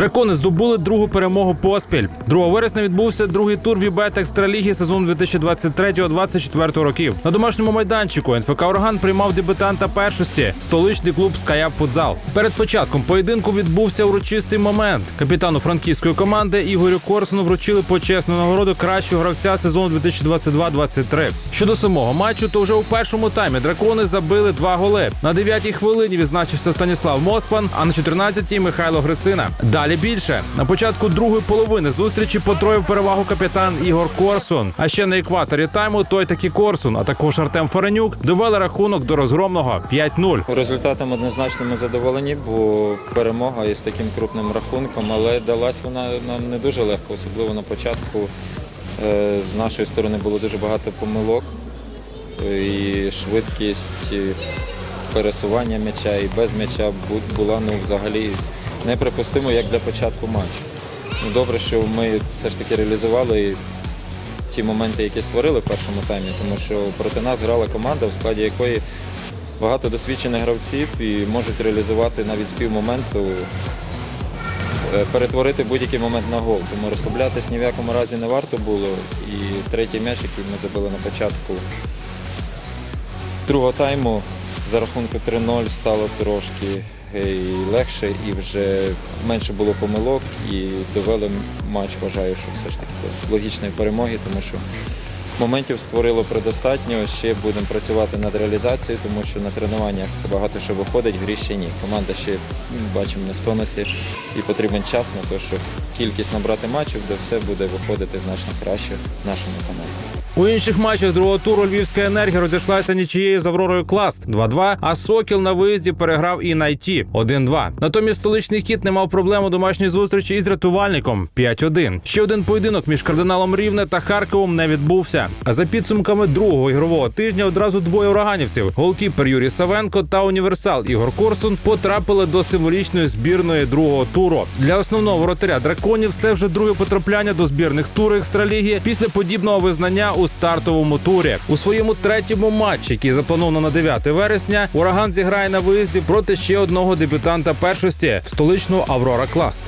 Дракони здобули другу перемогу поспіль. 2 вересня відбувся другий тур Вібет Екстраліги сезону 2023-2024 років. На домашньому майданчику НФК Орган приймав дебютанта першості столичний клуб Скаяп Футзал. Перед початком поєдинку відбувся урочистий момент. Капітану франківської команди Ігорю Корсуну вручили почесну нагороду кращого гравця сезону 2022-2023. Щодо самого матчу, то вже у першому таймі дракони забили два голи. На 9-й хвилині відзначився Станіслав Моспан, а на 14-й Михайло Грицина. Далі більше на початку другої половини зустрічі потроїв перевагу капітан Ігор Корсун. А ще на екваторі тайму той таки Корсун, а також Артем Фаренюк довели рахунок до розгромного 5-0. Результатом однозначно ми задоволені, бо перемога із таким крупним рахунком, але далась вона нам не дуже легко, особливо на початку. Е, З нашої сторони було дуже багато помилок і швидкість пересування м'яча і без м'яча була ну, взагалі неприпустимо як для початку матчу. Ну, добре, що ми все ж таки реалізували ті моменти, які створили в першому таймі, тому що проти нас грала команда, в складі якої багато досвідчених гравців і можуть реалізувати навіть з півмоменту, е, перетворити будь-який момент на гол. Тому розслаблятись ні в якому разі не варто було. І третій м'яч, який ми забили на початку другого тайму, за рахунку 3-0 стало трошки і легше, і вже менше було помилок, і довели матч, вважаю, що все ж таки до логічної перемоги, тому що моментів створило предостатньо. Ще будемо працювати над реалізацією, тому що на тренуваннях багато що виходить, в грі ще ні. Команда ще бачимо не в тонусі і потрібен час на те, щоб кількість набрати матчів, де все буде виходити значно краще в нашому команді. У інших матчах другого туру Львівська енергія розійшлася нічиєю з Авророю Класт 2-2, а Сокіл на виїзді переграв і Найті 1-2. Натомість столичний кіт не мав проблем у домашній зустрічі із рятувальником 5-1. Ще один поєдинок між кардиналом Рівне та Харковом не відбувся. А за підсумками другого ігрового тижня одразу двоє ураганівців: голкіпер Юрій Савенко та універсал Ігор Корсун потрапили до символічної збірної другого туру. Для основного воротаря драконів це вже друге потрапляння до збірних туру екстраліги після подібного визнання у стартовому турі. У своєму третьому матчі, який заплановано на 9 вересня, ураган зіграє на виїзді проти ще одного дебютанта першості столичного Аврора Класт.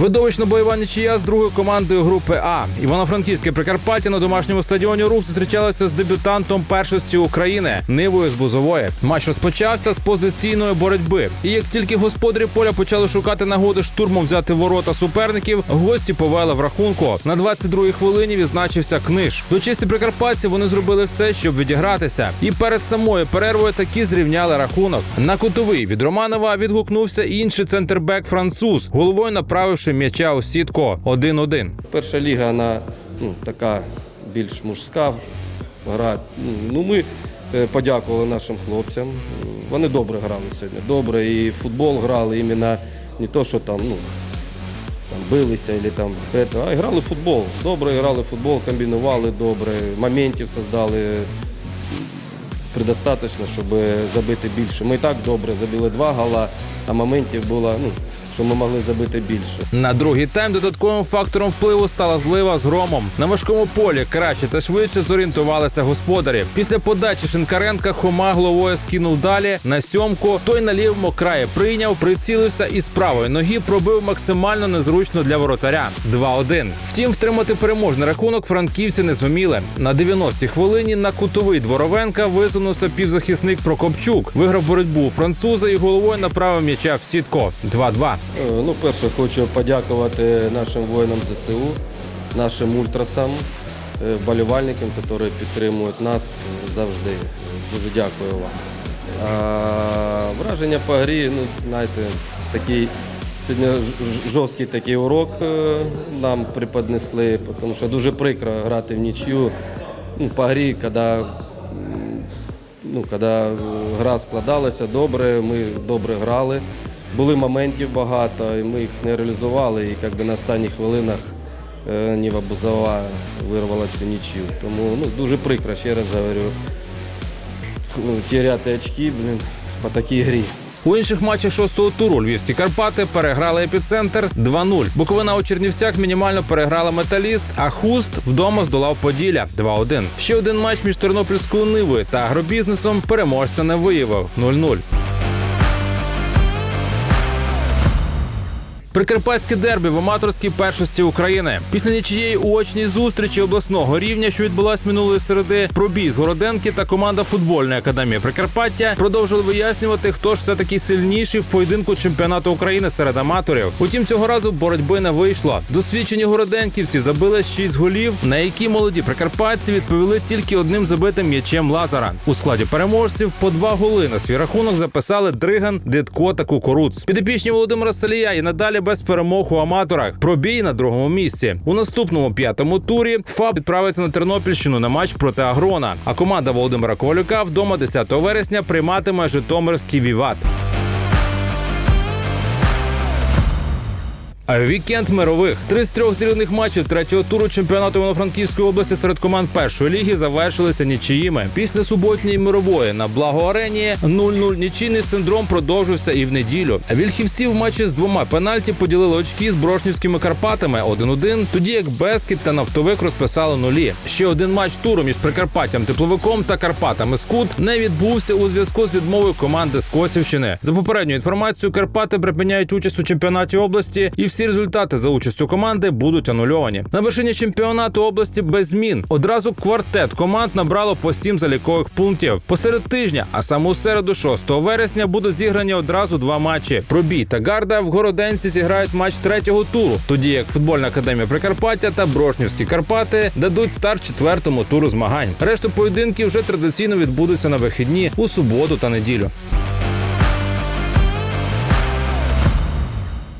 Видовищно бойова нічия з другою командою групи А. Івано-Франківське Прикарпаття на домашньому стадіоні рух зустрічалося з дебютантом першості України Нивою з Бузової. Матч розпочався з позиційної боротьби. І як тільки господарі поля почали шукати нагоди штурмом взяти ворота суперників, гості повели в рахунку. На 22-й хвилині відзначився книж. До чисті прикарпатці вони зробили все, щоб відігратися. І перед самою перервою таки зрівняли рахунок. На кутовий від Романова відгукнувся інший центрбек француз, головою направивши м'яча у сітку 1-1. Перша ліга, вона ну, така більш мужська гра. Ну, ми е, подякували нашим хлопцям. Вони добре грали сьогодні. Добре і футбол грали іменно не то, що там, ну, билися, або там, а грали в футбол. Добре грали в футбол, комбінували добре, моментів создали предостаточно, щоб забити більше. Ми і так добре забили два гола, а моментів було, ну, що ми могли забити більше. На другий тайм додатковим фактором впливу стала злива з громом. На важкому полі краще та швидше зорієнтувалися господарі. Після подачі Шинкаренка Хома головою скинув далі на сьомку. Той на лівому краї прийняв, прицілився і з правої ноги пробив максимально незручно для воротаря. 2-1. Втім, втримати переможний рахунок франківці не зуміли. На 90-й хвилині на кутовий Дворовенка висунувся півзахисник Прокопчук. Виграв боротьбу у француза і головою направив м'яча в сітку. 2-2. Е, Ну, перше, хочу подякувати нашим воїнам ЗСУ, нашим ультрасам, е, вболівальникам, які підтримують нас завжди. Дуже дякую вам. А, враження по грі, ну, знаєте, такий сьогодні жорсткий такий урок е, нам преподнесли, тому що дуже прикро грати в нічю. Ну, по грі, коли ну, коли гра складалася добре, ми добре грали. Були моментів багато, і ми їх не реалізували. І якби на останніх хвилинах е, Ніва Бузова вирвала цю нічю. Тому ну, дуже прикро, ще раз говорю, ну, теряти очки блін, по такій грі. У інших матчах шостого туру львівські Карпати переграли епіцентр 2-0. Буковина у Чернівцях мінімально переграла металіст, а хуст вдома здолав Поділля 2-1. Ще один матч між Тернопільською нивою та агробізнесом переможця не виявив 0-0. Прикарпатське дербі в аматорській першості України. Після нічиєї очній зустрічі обласного рівня, що відбулась минулої середи, пробій з Городенки та команда футбольної академії Прикарпаття продовжили вияснювати, хто ж все таки сильніший в поєдинку чемпіонату України серед аматорів. Утім, цього разу боротьби не вийшло. Досвідчені городенківці забили 6 голів, на які молоді прикарпатці відповіли тільки одним забитим м'ячем Лазара. У складі переможців по два голи на свій рахунок записали Дриган, Дитко та Кукуруц. Підопічні Володимира Салія і надалі без перемог у аматорах. Пробій на другому місці. У наступному п'ятому турі ФАБ відправиться на Тернопільщину на матч проти Агрона. А команда Володимира Ковалюка вдома 10 вересня прийматиме Житомирський Віват. Вікенд мирових три з трьох зрівних матчів третього туру чемпіонату Івано-Франківської області серед команд першої ліги завершилися нічиїми. Після суботньої мирової на благо арені 0-0 нічийний синдром продовжився і в неділю. Вільхівці в матчі з двома пенальті поділили очки з брошнівськими Карпатами 1-1, тоді як Бескіт та нафтовик розписали нулі. Ще один матч туру між Прикарпаттям тепловиком та Карпатами Скут не відбувся у зв'язку з відмовою команди з Косівщини. За попередньою інформацією, Карпати припиняють участь у чемпіонаті області, і всі результати за участю команди будуть анульовані. На вершині чемпіонату області без змін. Одразу квартет команд набрало по сім залікових пунктів. Посеред тижня, а саме у середу, 6 вересня, будуть зіграні одразу два матчі. Пробій та Гарда в Городенці зіграють матч третього туру, тоді як футбольна академія Прикарпаття та Брошнівські Карпати дадуть старт четвертому туру змагань. Решту поєдинків вже традиційно відбудуться на вихідні у суботу та неділю.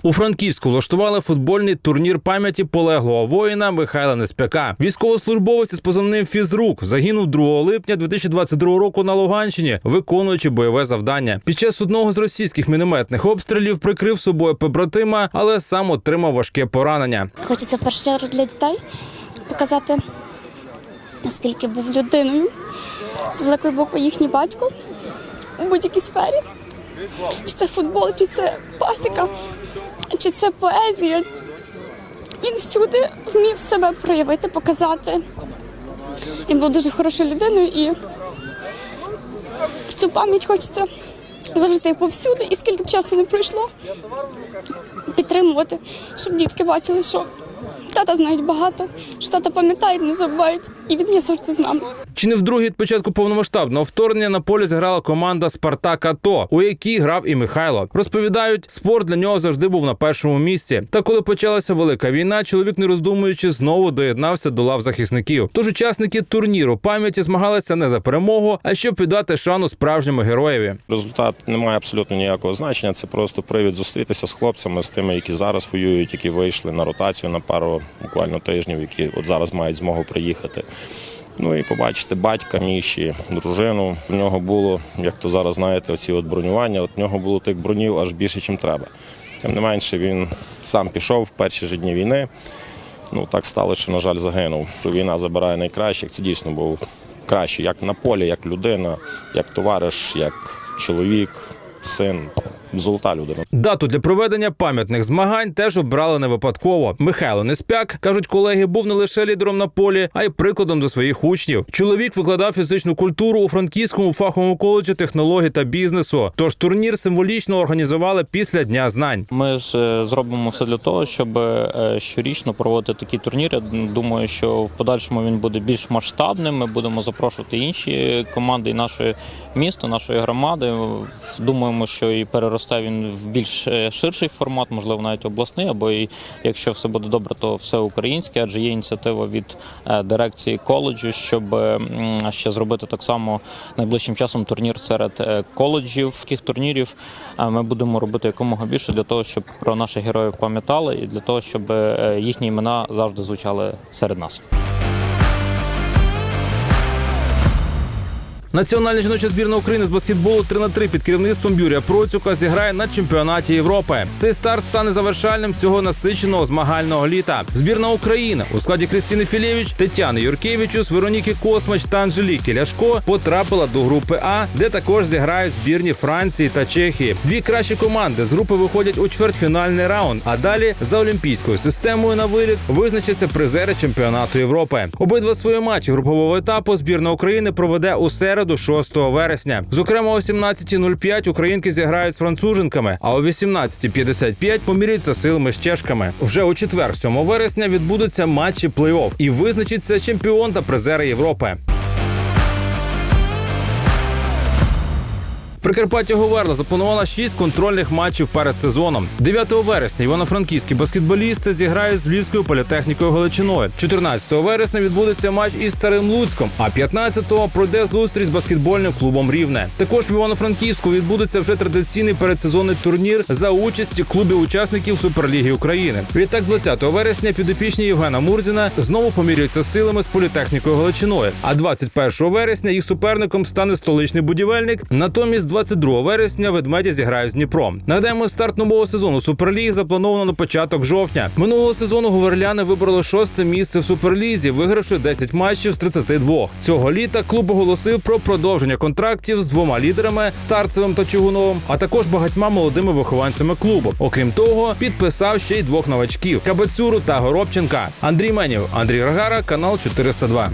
У Франківську влаштували футбольний турнір пам'яті полеглого воїна Михайла Неспяка. Військовослужбовець із позивним Фізрук загинув 2 липня 2022 року на Луганщині, виконуючи бойове завдання. Під час одного з російських мінометних обстрілів прикрив собою побратима, але сам отримав важке поранення. Хочеться в першу чергу для дітей показати, наскільки був людиною. З великої букви їхній батько у будь-якій сфері. Чи це футбол, чи це пасіка, чи це поезія. Він всюди вмів себе проявити, показати. Він був дуже хорошою людиною і цю пам'ять хочеться завжди повсюди, і скільки б часу не пройшло, підтримувати, щоб дітки бачили, що тата знають багато, що тата пам'ятають, не забувають, і він є завжди з нами. Чи не вдруге від початку повномасштабного вторгнення на полі зіграла команда Спартак АТО, у якій грав і Михайло. Розповідають, спорт для нього завжди був на першому місці. Та коли почалася велика війна, чоловік, не роздумуючи, знову доєднався до лав захисників. Тож учасники турніру пам'яті змагалися не за перемогу, а щоб віддати шану справжньому героєві. Результат не має абсолютно ніякого значення. Це просто привід зустрітися з хлопцями, з тими, які зараз воюють, які вийшли на ротацію на пару буквально тижнів, які от зараз мають змогу приїхати. Ну і побачити батька Міші, дружину. У нього було, як то зараз знаєте, оці от бронювання. От в нього було тих бронів аж більше, ніж треба. Тим не менше, він сам пішов в перші ж дні війни. Ну так стало, що, на жаль, загинув. Війна забирає найкращих. Це дійсно був кращий, як на полі, як людина, як товариш, як чоловік, син. Золота людина. Дату для проведення пам'ятних змагань теж обрали не випадково. Михайло Неспяк кажуть, колеги був не лише лідером на полі, а й прикладом для своїх учнів. Чоловік викладав фізичну культуру у франківському фаховому коледжі технологій та бізнесу. Тож турнір символічно організували після дня знань. Ми ж е, зробимо все для того, щоб е, щорічно проводити такі турніри. Думаю, що в подальшому він буде більш масштабним. Ми будемо запрошувати інші команди і наше місто, нашої громади. Думаємо, що і переросте він в більш е, ширший формат, можливо, навіть обласний, або і якщо все буде добре, то все українське, адже є ініціатива від е, дирекції коледжу, щоб е, ще зробити так само найближчим часом турнір серед коледжів. Таких турнірів ми будемо робити якомога більше для того, щоб про наших героїв пам'ятали, і для того, щоб їхні імена завжди звучали серед нас. Національна жіноча збірна України з баскетболу 3 на 3 під керівництвом Юрія Процюка зіграє на чемпіонаті Європи. Цей старт стане завершальним цього насиченого змагального літа. Збірна України у складі Кристини Філєвич, Тетяни Юркевичус, Вероніки Космач та Анжеліки Ляшко потрапила до групи А, де також зіграють збірні Франції та Чехії. Дві кращі команди з групи виходять у чвертьфінальний раунд. А далі за олімпійською системою на виліт визначаться призери чемпіонату Європи. Обидва свої матчі групового етапу збірна України проведе у середу середу, 6 вересня. Зокрема, о 17.05 українки зіграють з француженками, а о 18.55 поміряться силами з чешками. Вже у четвер, 7 вересня, відбудуться матчі плей-офф і визначиться чемпіон та призери Європи. Прикарпаття Говерла запланувала шість контрольних матчів перед сезоном. 9 вересня івано-франківські баскетболісти зіграють з Львівською політехнікою Галичиною. 14 вересня відбудеться матч із Старим Луцьком, а 15-го пройде зустріч з баскетбольним клубом Рівне. Також в Івано-Франківську відбудеться вже традиційний передсезонний турнір за участі клубів учасників Суперліги України. Відтак, 20 вересня підопічні Євгена Мурзіна знову поміряються силами з політехнікою Галичиною. А 21 вересня їх суперником стане столичний будівельник. Натомість 22 вересня ведмеді зіграють з Дніпром. Нагадаємо, старт нового сезону Суперліги заплановано на початок жовтня. Минулого сезону говерляни вибрали шосте місце в Суперлізі, вигравши 10 матчів з 32. Цього літа клуб оголосив про продовження контрактів з двома лідерами Старцевим та Чугуновим, а також багатьма молодими вихованцями клубу. Окрім того, підписав ще й двох новачків Кабацюру та Горобченка. Андрій Менів, Андрій Рагара, канал 402.